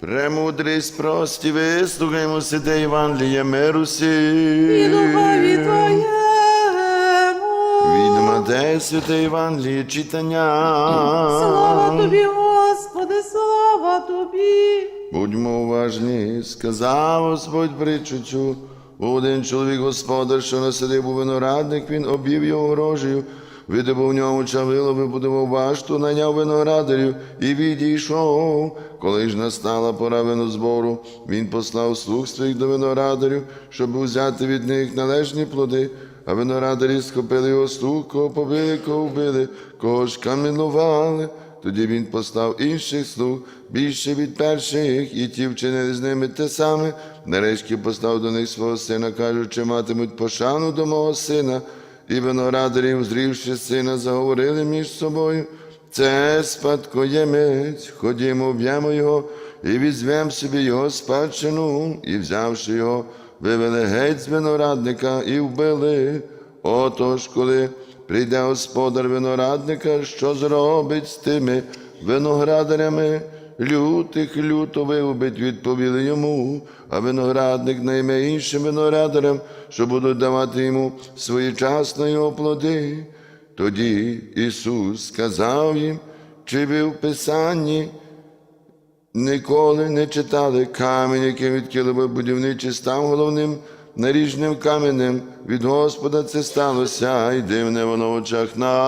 Премудрість прості, вислухаймо святе Євангеліє миру І духові Твоєму. Від Матея святе Євангеліє читання. Слава Тобі, Господи, слава Тобі. Будьмо уважні, сказав Господь притчу один чоловік господар, що насадив у виноградник, він обів його рожею, видобув ньому чавило, вибудував башту, найняв виноградарів і відійшов. Коли ж настала пора винозбору, він послав слуг своїх до виноградарів, щоб взяти від них належні плоди. А виноградарі схопили його слуг, кого побили, кого вбили, кого ж каменували. Тоді він послав інших слуг більше від перших, і ті вчинили з ними те саме. Нарешті послав до них свого сина, кажучи, матимуть пошану до мого сина. І виноградарі, узрівши сина, заговорили між собою. Це спадкоємець, ходімо, вб'ємо його і візьмемо собі його спадщину, і взявши його, вивели геть з виноградника і вбили. Отож, коли прийде господар виноградника, що зробить з тими виноградарями? Лютих люто вигубить, відповіли йому, а виноградник найме іншим виноградарям, що будуть давати йому своєчасно його плоди. Тоді Ісус сказав їм, чи ви в Писанні ніколи не читали камінь, яким відкинули будівничі, став головним наріжним каменем. Від Господа це сталося, і дивне воно в очах наших.